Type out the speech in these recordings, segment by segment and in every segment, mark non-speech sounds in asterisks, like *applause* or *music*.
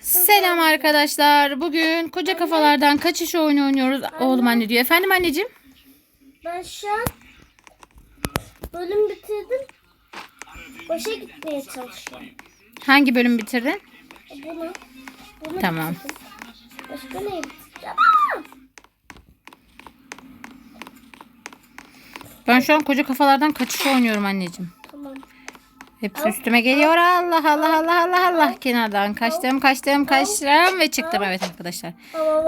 Selam arkadaşlar. Bugün koca kafalardan kaçış oyunu oynuyoruz. Oğlum anne diyor. Efendim anneciğim? Ben şu an bölüm bitirdim. Başa gitmeye çalışıyorum. Hangi bölüm bitirdin? Bunu, bunu Tamam. bitirdim. Başka neyi bitireceğim? Aa! Ben şu an koca kafalardan kaçış oynuyorum anneciğim. Hepsi üstüme geliyor. Allah Allah Allah Allah Allah. Kenardan kaçtım kaçtım kaçtım ve çıktım. Evet arkadaşlar.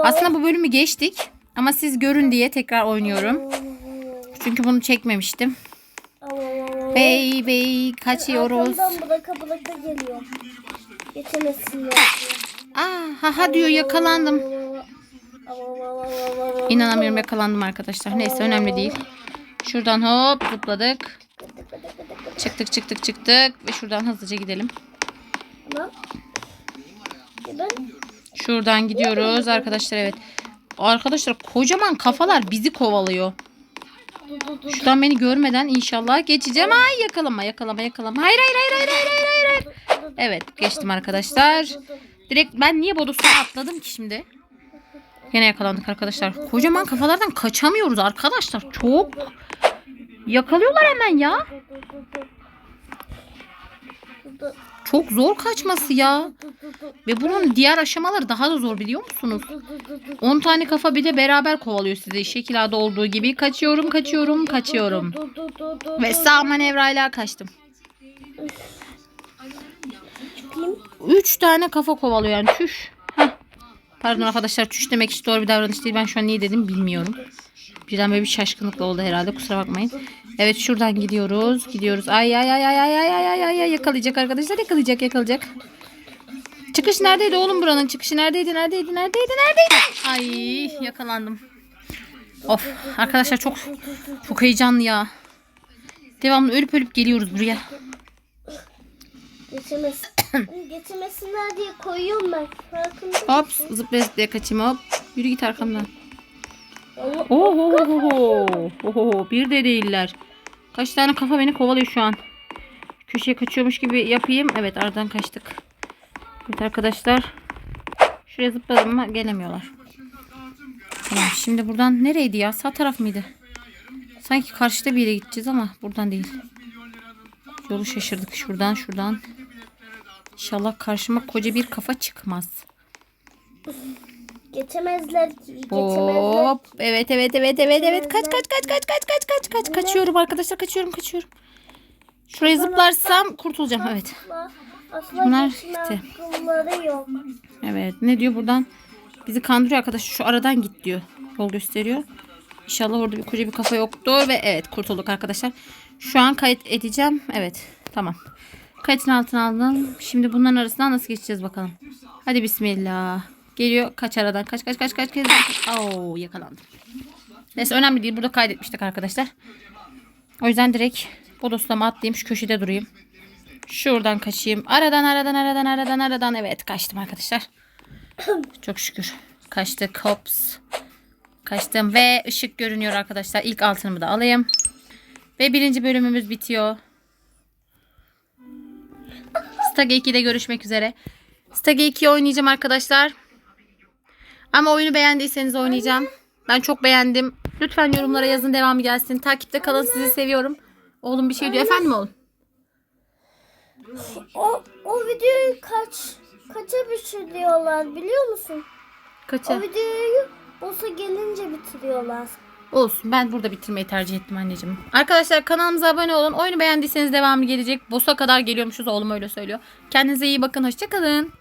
Aslında bu bölümü geçtik. Ama siz görün diye tekrar oynuyorum. Çünkü bunu çekmemiştim. Bey bey kaçıyoruz. Arkamdan geliyor. Aa, ha ha diyor yakalandım. İnanamıyorum yakalandım arkadaşlar. Neyse önemli değil. Şuradan hop zıpladık. Çıktık çıktık çıktık ve şuradan hızlıca gidelim. Tamam. Şuradan gidiyoruz arkadaşlar evet. Arkadaşlar kocaman kafalar bizi kovalıyor. Şuradan beni görmeden inşallah geçeceğim. Ay yakalama yakalama yakalama. Hayır hayır hayır hayır hayır hayır hayır. Evet geçtim arkadaşlar. Direkt ben niye bodosuna atladım ki şimdi? Yine yakalandık arkadaşlar. Kocaman kafalardan kaçamıyoruz arkadaşlar. Çok yakalıyorlar hemen ya. Çok zor kaçması ya. Ve bunun diğer aşamaları daha da zor biliyor musunuz? 10 tane kafa bir de beraber kovalıyor sizi. Şekilada olduğu gibi kaçıyorum, kaçıyorum, kaçıyorum. Ve sağ manevrayla kaçtım. 3 tane kafa kovalıyor yani çüş. Heh. Pardon arkadaşlar çüş demek hiç doğru bir davranış değil. Ben şu an niye dedim bilmiyorum. Birden böyle bir şaşkınlıkla oldu herhalde. Kusura bakmayın. Evet şuradan gidiyoruz. Gidiyoruz. Ay ay ay ay ay ay ay ay ay ay yakalayacak arkadaşlar. Yakalayacak yakalayacak. Çıkış neredeydi oğlum buranın? Çıkışı neredeydi? Neredeydi? Neredeydi? Neredeydi? Ay yakalandım. Of arkadaşlar çok çok heyecanlı ya. Devamlı ölüp ölüp geliyoruz buraya. geçemez. *coughs* Geçemesinler diye koyuyorum ben. Hop zıplaya zıplaya kaçayım hop. Yürü git arkamdan. Oho, oho, bir de değiller. Kaç tane kafa beni kovalıyor şu an. Köşeye kaçıyormuş gibi yapayım. Evet aradan kaçtık. Evet arkadaşlar. Şuraya zıpladım ama gelemiyorlar. Tamam şimdi buradan nereydi ya? Sağ taraf mıydı? Sanki karşıda bir yere gideceğiz ama buradan değil. Yolu şaşırdık şuradan şuradan. İnşallah karşıma koca bir kafa çıkmaz. Geçemezler. Geçemezler. Hop. Evet evet evet evet evet. Kaç kaç kaç kaç kaç kaç kaç kaç. Kaçıyorum arkadaşlar kaçıyorum kaçıyorum. Şuraya zıplarsam kurtulacağım evet. Bunlar gitti. Evet ne diyor buradan? Bizi kandırıyor arkadaş şu aradan git diyor. Yol gösteriyor. İnşallah orada bir koca bir kafa yoktur ve evet kurtulduk arkadaşlar. Şu an kayıt edeceğim. Evet tamam. Kayıtın altına aldım. Şimdi bunların arasından nasıl geçeceğiz bakalım. Hadi bismillah. Geliyor kaç aradan kaç kaç kaç kaç kaç. Oo yakalandım. Neyse önemli değil. Burada kaydetmiştik arkadaşlar. O yüzden direkt bodoslama atlayayım. Şu köşede durayım. Şuradan kaçayım. Aradan aradan aradan aradan aradan. Evet kaçtım arkadaşlar. Çok şükür. Kaçtık. Hops. Kaçtım ve ışık görünüyor arkadaşlar. İlk altınımı da alayım. Ve birinci bölümümüz bitiyor. Stage 2'de görüşmek üzere. Stage 2'yi oynayacağım arkadaşlar. Ama oyunu beğendiyseniz oynayacağım. Ben çok beğendim. Lütfen yorumlara yazın devamı gelsin. Takipte kalın sizi seviyorum. Oğlum bir şey diyor. Efendim oğlum? O, o videoyu kaç kaça bitiriyorlar biliyor musun? Kaça? O videoyu olsa gelince bitiriyorlar. Olsun ben burada bitirmeyi tercih ettim anneciğim. Arkadaşlar kanalımıza abone olun. Oyunu beğendiyseniz devamı gelecek. Boss'a kadar geliyormuşuz oğlum öyle söylüyor. Kendinize iyi bakın. Hoşçakalın.